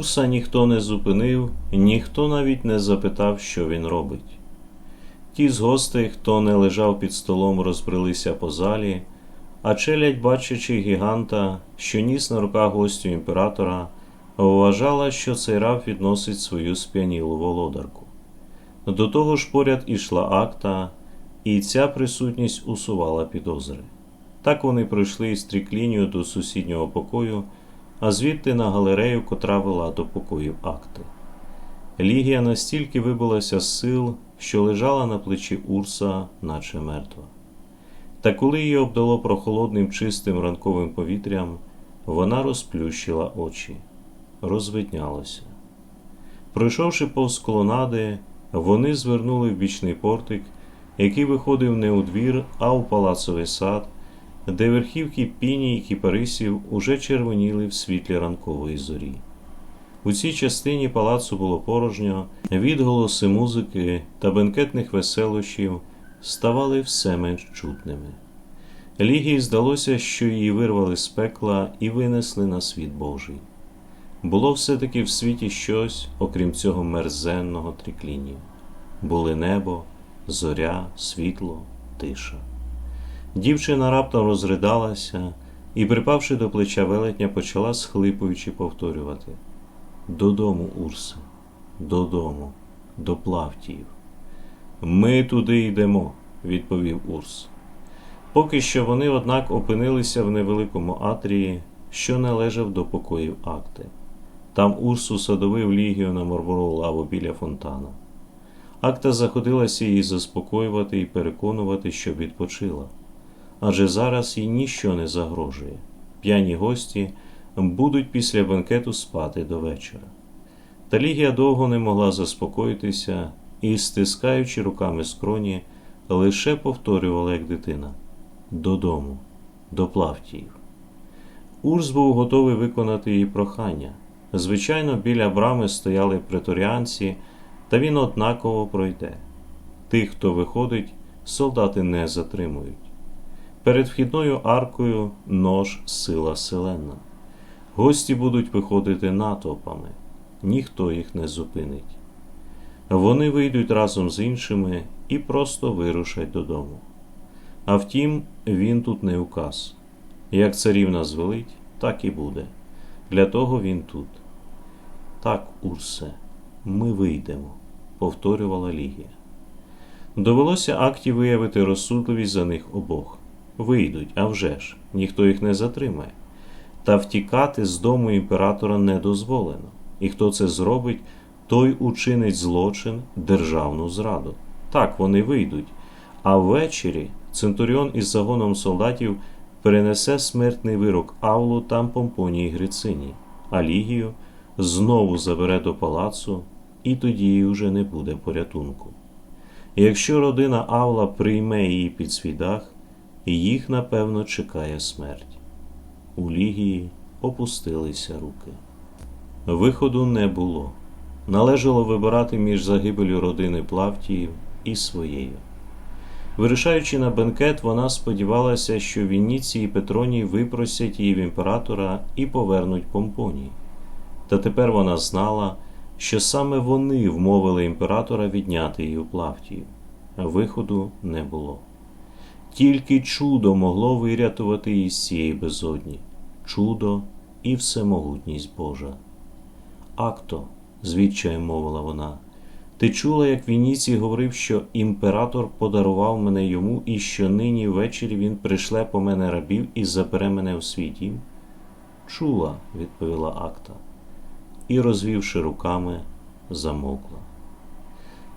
Урса ніхто не зупинив, ніхто навіть не запитав, що він робить. Ті з гостей, хто не лежав під столом, розбрелися по залі, а челядь, бачачи гіганта, що ніс на руках гостю імператора, вважала, що цей раб відносить свою сп'янілу володарку. До того ж поряд ішла акта, і ця присутність усувала підозри. Так вони пройшли із тріклінію до сусіднього покою, а звідти на галерею, котра вела до покоїв акти. Лігія настільки вибилася з сил, що лежала на плечі Урса, наче мертва. Та коли її обдало прохолодним чистим ранковим повітрям, вона розплющила очі, розвиднялося. Пройшовши повз колонади, вони звернули в бічний портик, який виходив не у двір, а у палацовий сад, де верхівки піні і кіпарисів уже червоніли в світлі ранкової зорі. У цій частині палацу було порожньо, відголоси музики та бенкетних веселощів ставали все менш чутними. Лігії здалося, що її вирвали з пекла і винесли на світ Божий. Було все-таки в світі щось, окрім цього мерзенного трікління. Були небо, зоря, світло, тиша. Дівчина раптом розридалася і, припавши до плеча велетня, почала схлипуючи повторювати Додому, Урсе, додому, до Плавтіїв. Ми туди йдемо, відповів Урс. Поки що вони, однак, опинилися в невеликому атрії, що належав до покоїв акти. Там Урс усадовив лігію на мармурову лаву біля фонтана. Акта заходилася її заспокоювати і переконувати, що відпочила. Адже зараз їй ніщо не загрожує. П'яні гості будуть після бенкету спати до вечора. Та Лігія довго не могла заспокоїтися і, стискаючи руками скроні, лише повторювала, як дитина додому, до Плавтіїв. Урс був готовий виконати її прохання. Звичайно, біля брами стояли преторіанці, та він однаково пройде. Тих, хто виходить, солдати не затримують. Перед вхідною аркою нож сила селена. Гості будуть виходити натовпами, ніхто їх не зупинить. Вони вийдуть разом з іншими і просто вирушать додому. А втім, він тут не указ. Як царівна звелить, так і буде. Для того він тут. Так, Урсе, ми вийдемо, повторювала Лігія. Довелося акті виявити розсудливість за них обох. Вийдуть, а вже ж, ніхто їх не затримає. Та втікати з дому імператора не дозволено, і хто це зробить, той учинить злочин, державну зраду. Так вони вийдуть, а ввечері Центуріон із загоном солдатів перенесе смертний вирок Авлу та Помпонії Грицині, а Лігію знову забере до палацу, і тоді їй уже не буде порятунку. Якщо родина Авла прийме її під свій дах, їх, напевно, чекає смерть. У Лігії опустилися руки. Виходу не було. Належало вибирати між загибелю родини Плавтіїв і своєю. Вирішаючи на бенкет, вона сподівалася, що Вініції і Петроній випросять її в імператора і повернуть Помпонії. Та тепер вона знала, що саме вони вмовили імператора відняти її у Плавтію. Виходу не було. Тільки чудо могло вирятувати її з цієї безодні, чудо і всемогутність Божа. Акто, звідчаєм мовила вона. Ти чула, як Вініцій говорив, що імператор подарував мене йому і що нині ввечері він пришле по мене рабів і забере мене у свій дім? Чула, відповіла Акта, і, розвівши руками, замовкла.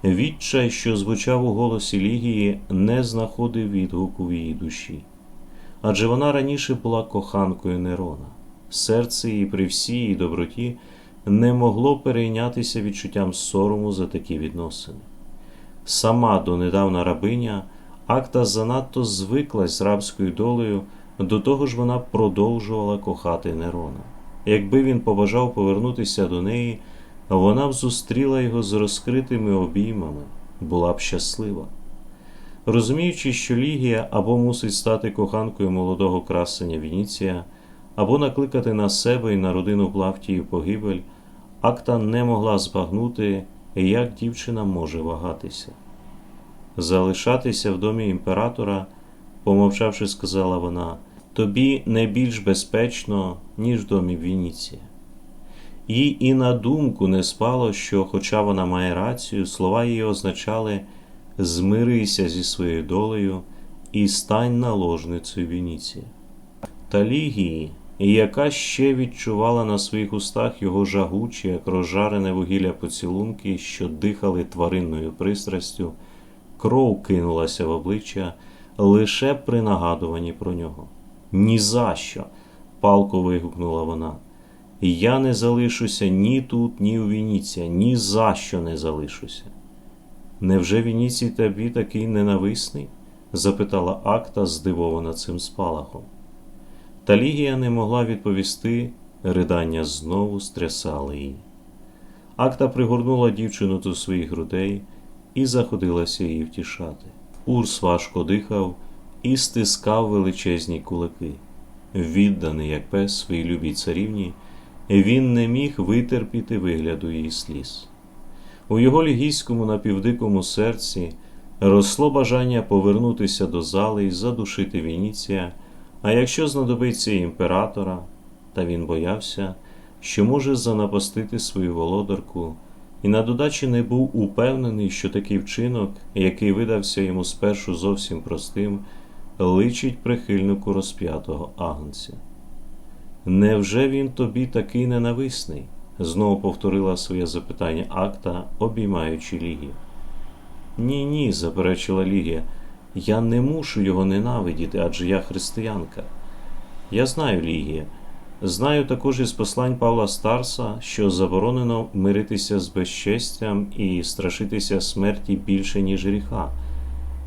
Відчай, що звучав у голосі Лігії, не знаходив відгуку в її душі. Адже вона раніше була коханкою Нерона, серце її при всій її доброті не могло перейнятися відчуттям сорому за такі відносини. Сама донедавна рабиня, акта занадто звиклась з рабською долею, до того ж вона продовжувала кохати Нерона. Якби він побажав повернутися до неї, вона б зустріла його з розкритими обіймами, була б щаслива. Розуміючи, що Лігія або мусить стати коханкою молодого красення Вініція, або накликати на себе і на родину Плавтії погибель, Акта не могла збагнути, як дівчина може вагатися. Залишатися в домі імператора, помовчавши, сказала вона, тобі не більш безпечно, ніж в домі Вініція. Їй і на думку не спало, що, хоча вона має рацію, слова її означали змирися зі своєю долею і стань наложницею Вініція. Та Лігії, яка ще відчувала на своїх устах його жагучі, як розжарене вугілля поцілунки, що дихали тваринною пристрастю, кров кинулася в обличчя лише при нагадуванні про нього. «Ні за що!» – палко вигукнула вона. Я не залишуся ні тут, ні у Вініція, ні за що не залишуся. Невже Вініцій тобі такий ненависний? запитала Акта, здивована цим спалахом. Та Лігія не могла відповісти, ридання знову стрясали її. Акта пригорнула дівчину до своїх грудей і заходилася її втішати. Урс важко дихав і стискав величезні кулаки. Відданий, як пес своїй любій царівні, він не міг витерпіти вигляду її сліз. У його лігійському напівдикому серці росло бажання повернутися до зали і задушити Вініція, а якщо знадобиться імператора, та він боявся, що може занапастити свою володарку, і на додачі не був упевнений, що такий вчинок, який видався йому спершу зовсім простим, личить прихильнику розп'ятого агнця. Невже він тобі такий ненависний? знову повторила своє запитання акта, обіймаючи Лігію. Ні, ні, заперечила Лігія. Я не мушу його ненавидіти, адже я християнка. Я знаю, Лігія. Знаю також із послань Павла Старса, що заборонено миритися з безчестям і страшитися смерті більше, ніж гріха.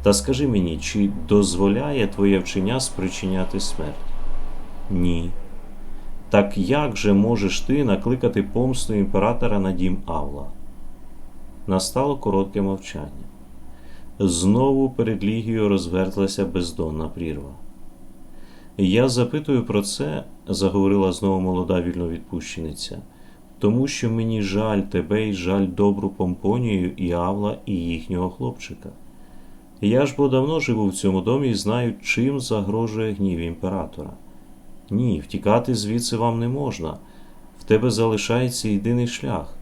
Та скажи мені, чи дозволяє твоє вчення спричиняти смерть? Ні. Так як же можеш ти накликати помсту імператора на дім Авла? Настало коротке мовчання. Знову перед Лігією розвертлася бездонна прірва. Я запитую про це, заговорила знову молода вільновідпущениця, тому що мені жаль тебе і жаль добру Помпонію і Авла і їхнього хлопчика. Я ж бо давно живу в цьому домі і знаю, чим загрожує гнів імператора. Ні, втікати звідси вам не можна. В тебе залишається єдиний шлях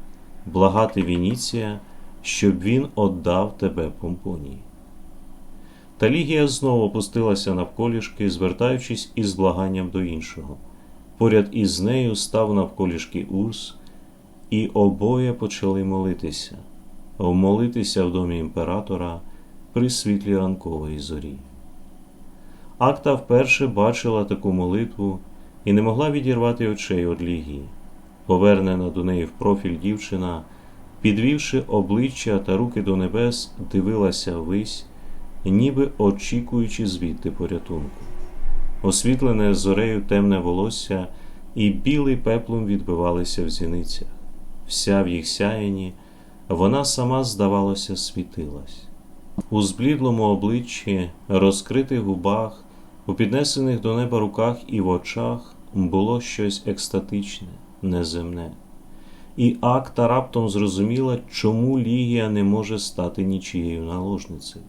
благати Вініція, щоб він отдав тебе Помпонії. Та Лігія знову опустилася навколішки, звертаючись із благанням до іншого. Поряд із нею став навколішки Урс, і обоє почали молитися, вмолитися в домі імператора при світлі ранкової зорі. Акта вперше бачила таку молитву і не могла відірвати очей від Лігії. Повернена до неї в профіль дівчина, підвівши обличчя та руки до небес, дивилася ввись, ніби очікуючи звідти порятунку. Освітлене зорею темне волосся і білий пеплом відбивалися в зіницях. Вся в їх сяєні, вона сама, здавалося, світилась. У зблідлому обличчі, розкритих губах, у піднесених до неба руках і в очах було щось екстатичне, неземне. І акта раптом зрозуміла, чому Лігія не може стати нічією наложницею.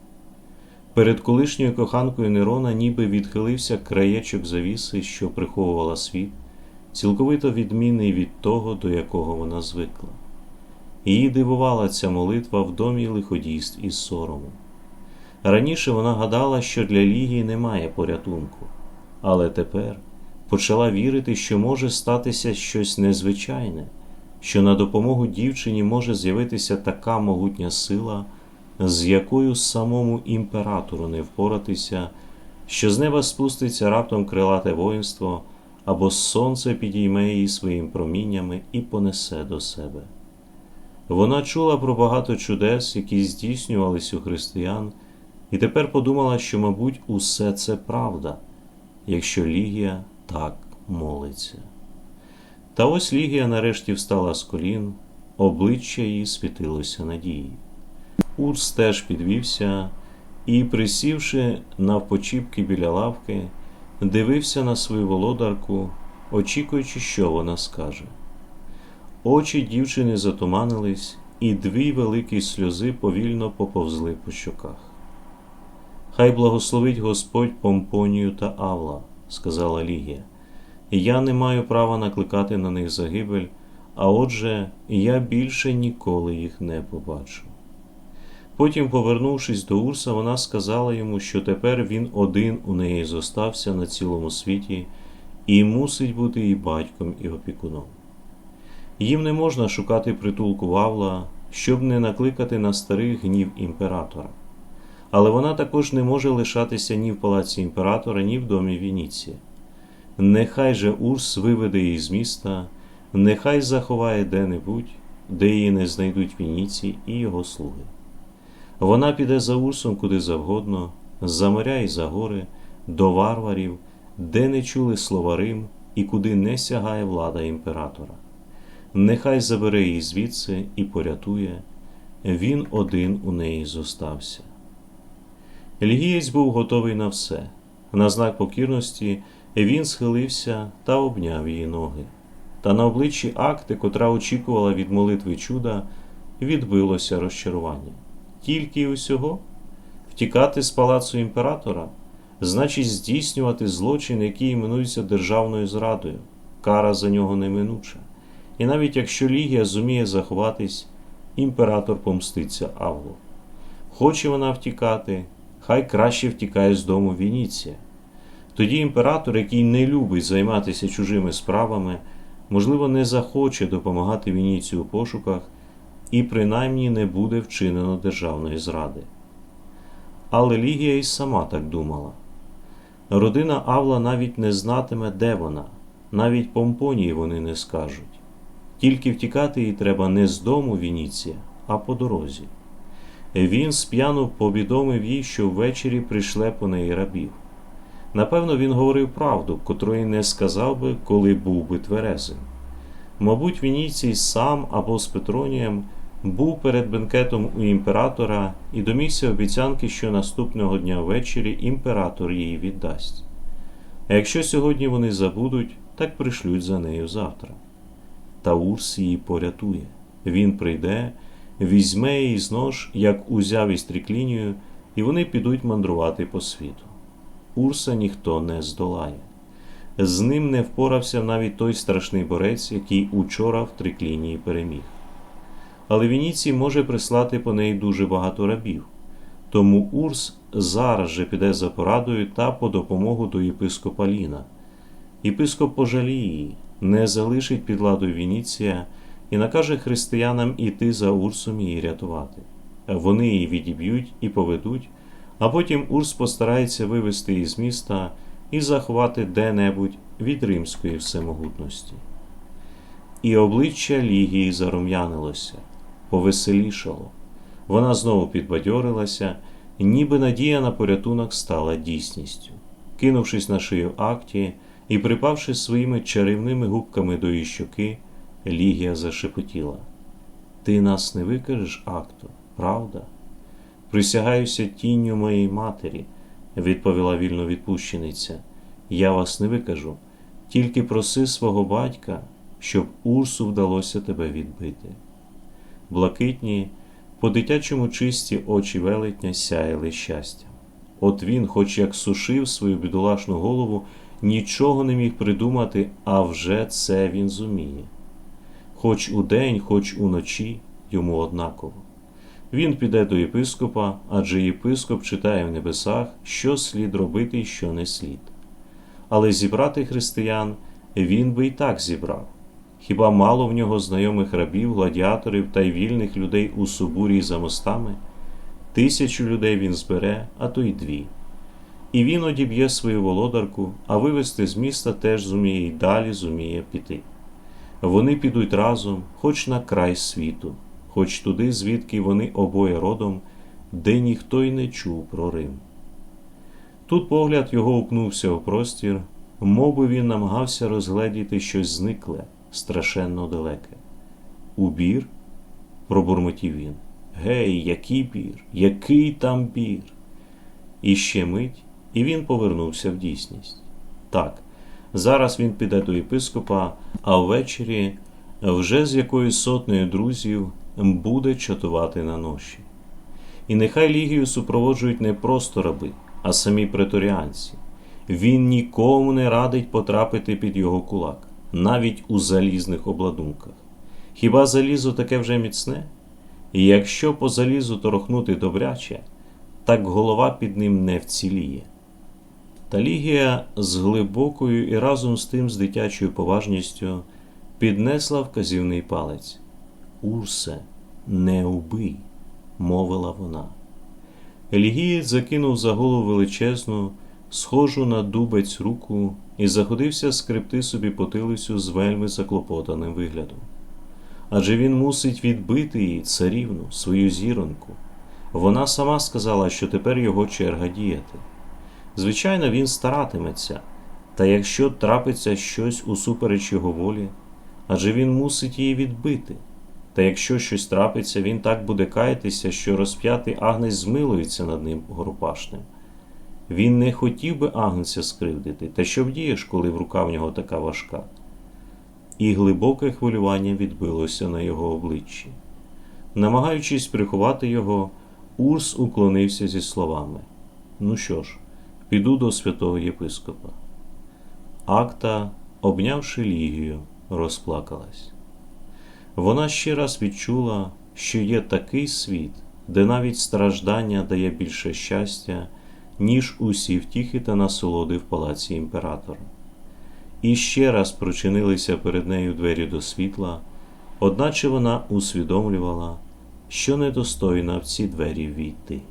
Перед колишньою коханкою Нерона ніби відхилився краєчок завіси, що приховувала світ, цілковито відмінний від того, до якого вона звикла. Її дивувала ця молитва в домі лиходійств і сорому. Раніше вона гадала, що для Лігії немає порятунку, але тепер почала вірити, що може статися щось незвичайне, що на допомогу дівчині може з'явитися така могутня сила, з якою самому імператору не впоратися, що з неба спуститься раптом крилате воїнство, або сонце підійме її своїм проміннями і понесе до себе. Вона чула про багато чудес, які здійснювались у християн, і тепер подумала, що, мабуть, усе це правда, якщо Лігія так молиться. Та ось Лігія нарешті встала з колін, обличчя її світилося надії. Урс теж підвівся і, присівши навпочіпки біля лавки, дивився на свою володарку, очікуючи, що вона скаже. Очі дівчини затуманились, і дві великі сльози повільно поповзли по щоках. Хай благословить Господь Помпонію та Авла, сказала Лігія. Я не маю права накликати на них загибель, а отже, я більше ніколи їх не побачу. Потім, повернувшись до Урса, вона сказала йому, що тепер він один у неї зостався на цілому світі і мусить бути і батьком, і опікуном. Їм не можна шукати притулку Вавла, щоб не накликати на старих гнів імператора. Але вона також не може лишатися ні в палаці імператора, ні в домі Вініція. Нехай же Урс виведе її з міста, нехай заховає де-небудь, де її не знайдуть Вініцій і його слуги. Вона піде за Урсом куди завгодно, за моря і за гори, до варварів, де не чули слова Рим і куди не сягає влада імператора. Нехай забере її звідси і порятує, він один у неї зостався. Лігієць був готовий на все. На знак покірності він схилився та обняв її ноги. Та на обличчі акти, котра очікувала від молитви чуда, відбилося розчарування. Тільки й усього втікати з палацу імператора значить здійснювати злочин, який іменується державною зрадою, кара за нього неминуча. І навіть якщо Лігія зуміє заховатись, імператор помститься Авлу. Хоче вона втікати, хай краще втікає з дому Вініція. Тоді імператор, який не любить займатися чужими справами, можливо, не захоче допомагати Вініцію у пошуках і принаймні не буде вчинено державної зради. Але Лігія й сама так думала. Родина Авла навіть не знатиме, де вона, навіть Помпонії вони не скажуть. Тільки втікати їй треба не з дому Вініція, а по дорозі. Він сп'яну повідомив їй, що ввечері прийшле по неї рабів. Напевно, він говорив правду, котрої не сказав би, коли був би тверезим. Мабуть, Вініцій сам або з Петронієм був перед бенкетом у імператора і домігся обіцянки, що наступного дня ввечері імператор її віддасть. А якщо сьогодні вони забудуть, так пришлють за нею завтра. Та Урс її порятує. Він прийде, візьме її з нож, як узяв із триклінію, і вони підуть мандрувати по світу. Урса ніхто не здолає. З ним не впорався навіть той страшний борець, який учора в триклінії переміг. Але Вініцій може прислати по неї дуже багато рабів. Тому Урс зараз же піде за порадою та по допомогу до єпископа Ліна. Єпископ пожаліє її, не залишить під ладою Вініція і накаже християнам іти за Урсом її рятувати. Вони її відіб'ють і поведуть, а потім Урс постарається вивести її з міста і заховати де-небудь від римської всемогутності. І обличчя Лігії зарум'янилося, повеселішало. Вона знову підбадьорилася, ніби надія на порятунок стала дійсністю. Кинувшись на шию акті і припавши своїми чарівними губками до її щоки, Лігія зашепотіла. Ти нас не викажеш, акто, правда? Присягаюся тінню моєї матері, відповіла вільно відпущениця. Я вас не викажу, тільки проси свого батька, щоб Урсу вдалося тебе відбити. Блакитні, по дитячому чисті очі велетня сяяли щастям. От він, хоч як сушив свою бідолашну голову, нічого не міг придумати, а вже це він зуміє. Хоч удень, хоч уночі йому однаково. Він піде до єпископа, адже єпископ читає в небесах, що слід робити і що не слід. Але зібрати християн він би й так зібрав. Хіба мало в нього знайомих рабів, гладіаторів та й вільних людей у Субурії за мостами? Тисячу людей він збере, а то й дві. І він одіб'є свою володарку, а вивести з міста теж зуміє й далі зуміє піти. Вони підуть разом, хоч на край світу, хоч туди, звідки вони обоє родом, де ніхто й не чув про Рим. Тут погляд його упнувся у простір, мов він намагався розгледіти щось зникле, страшенно далеке. Убір? пробурмотів він. Гей, який бір, який там бір? І ще мить, і він повернувся в дійсність. Так, зараз він піде до єпископа, а ввечері вже з якоюсь сотнею друзів буде чатувати на ноші. І нехай Лігію супроводжують не просто раби, а самі преторіанці. Він нікому не радить потрапити під його кулак, навіть у залізних обладунках. Хіба залізо таке вже міцне? І якщо по залізу торохнути добряче, так голова під ним не вціліє. Та Лігія з глибокою і разом з тим з дитячою поважністю піднесла вказівний палець. Урсе, не убий, мовила вона. Елігієць закинув за голову величезну, схожу на дубець руку і заходився скребти собі потилицю з вельми заклопотаним виглядом. Адже він мусить відбити її царівну, свою зіронку. Вона сама сказала, що тепер його черга діяти. Звичайно, він старатиметься, та якщо трапиться щось усупереч його волі, адже він мусить її відбити. Та якщо щось трапиться, він так буде каятися, що розп'ятий агнець змилується над ним горопашним. Він не хотів би агнця скривдити, та що вдієш, коли в рука в нього така важка? І глибоке хвилювання відбилося на його обличчі. Намагаючись приховати його, Урс уклонився зі словами: Ну що ж, піду до святого єпископа. Акта, обнявши Лігію, розплакалась. Вона ще раз відчула, що є такий світ, де навіть страждання дає більше щастя, ніж усі втіхи та насолоди в палаці імператора. І ще раз прочинилися перед нею двері до світла, одначе вона усвідомлювала, що недостойна в ці двері війти.